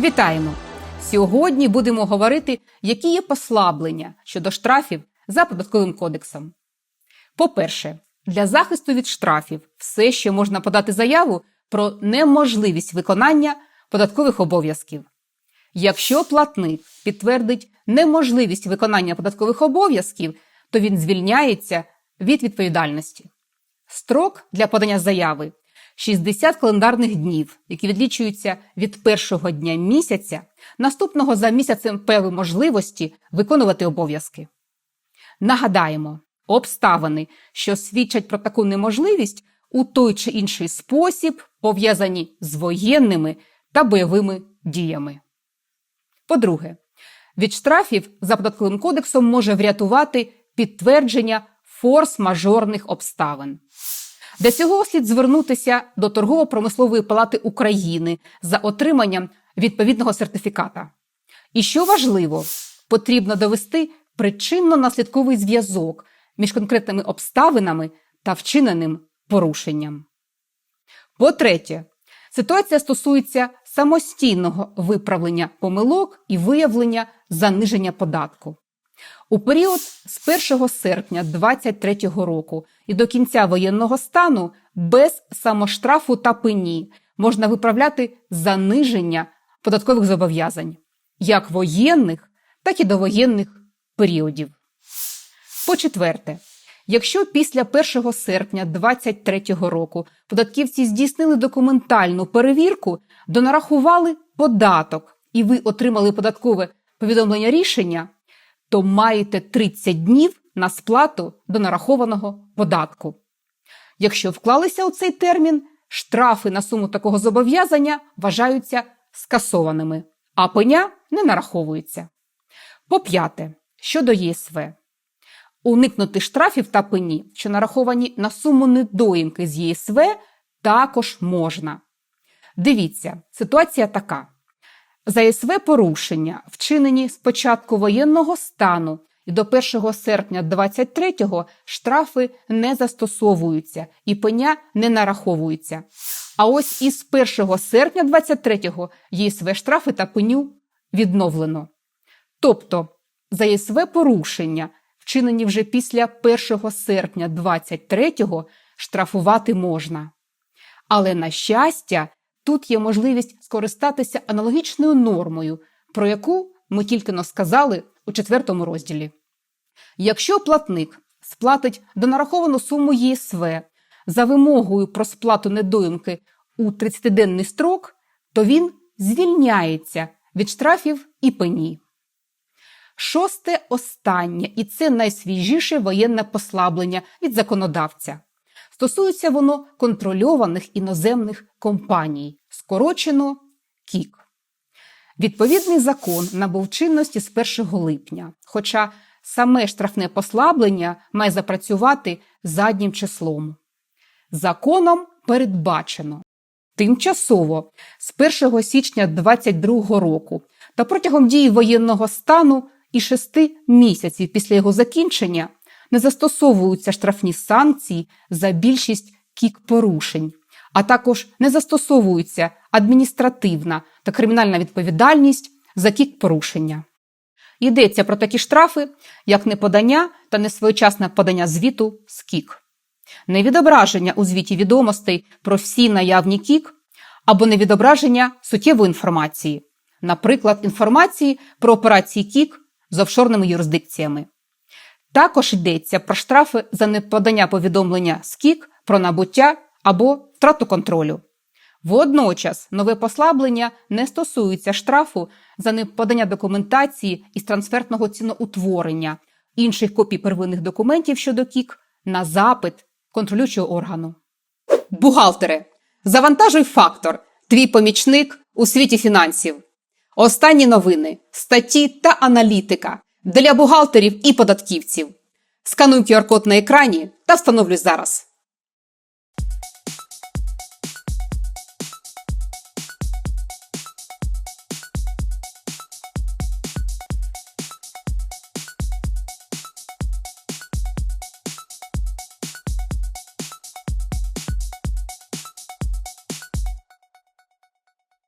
Вітаємо! Сьогодні будемо говорити, які є послаблення щодо штрафів за податковим кодексом. По-перше, для захисту від штрафів все ще можна подати заяву про неможливість виконання податкових обов'язків. Якщо платник підтвердить неможливість виконання податкових обов'язків, то він звільняється від відповідальності. Строк для подання заяви 60 календарних днів, які відлічуються від першого дня місяця, наступного за місяцем певної можливості виконувати обов'язки. Нагадаємо, обставини, що свідчать про таку неможливість, у той чи інший спосіб пов'язані з воєнними та бойовими діями. По-друге, від штрафів за податковим кодексом може врятувати підтвердження форс-мажорних обставин. Для цього слід звернутися до Торгово-промислової палати України за отриманням відповідного сертифіката. І що важливо, потрібно довести причинно-наслідковий зв'язок між конкретними обставинами та вчиненим порушенням. По-третє, ситуація стосується самостійного виправлення помилок і виявлення заниження податку. У період з 1 серпня 2023 року і до кінця воєнного стану без самоштрафу та пені можна виправляти заниження податкових зобов'язань як воєнних, так і довоєнних періодів. По-четверте, якщо після 1 серпня 2023 року податківці здійснили документальну перевірку, донарахували податок і ви отримали податкове повідомлення рішення, то маєте 30 днів на сплату до нарахованого податку. Якщо вклалися у цей термін, штрафи на суму такого зобов'язання вважаються скасованими, а пеня не нараховується. По п'яте, щодо ЄСВ. Уникнути штрафів та пені, що нараховані на суму недоїмки з ЄСВ, також можна. Дивіться, ситуація така. За ЄСВ порушення, вчинені з початку воєнного стану і до 1 серпня 23-го штрафи не застосовуються і пеня не нараховуються. А ось із 1 серпня 23-го ЄСВ штрафи та пеню відновлено. Тобто за ЄСВ порушення, вчинені вже після 1 серпня 23-го, штрафувати можна. Але, на щастя, тут є можливість скористатися аналогічною нормою, про яку ми тільки но сказали у четвертому розділі. Якщо платник сплатить донараховану суму ЄСВ за вимогою про сплату недоїмки у 30-денний строк, то він звільняється від штрафів і пені. Шосте останнє, і це найсвіжіше воєнне послаблення від законодавця. Стосується воно контрольованих іноземних компаній, скорочено КІК. Відповідний закон набув чинності з 1 липня, хоча саме штрафне послаблення має запрацювати заднім числом. Законом передбачено тимчасово з 1 січня 2022 року та протягом дії воєнного стану і 6 місяців після його закінчення не застосовуються штрафні санкції за більшість кік порушень, а також не застосовується адміністративна та кримінальна відповідальність за кік порушення. Йдеться про такі штрафи, як неподання та несвоєчасне подання звіту з кік, невідображення у звіті відомостей про всі наявні кік або невідображення суттєвої інформації, наприклад, інформації про операції кік з офшорними юрисдикціями. Також йдеться про штрафи за неподання повідомлення з КІК про набуття або втрату контролю. Водночас нове послаблення не стосується штрафу за неподання документації із трансфертного ціноутворення, інших копій первинних документів щодо КІК на запит контролюючого органу. Бухгалтере, завантажуй фактор, твій помічник у світі фінансів. Останні новини, статті та аналітика для бухгалтерів і податківців. Скануй QR-код на екрані та встановлюй зараз.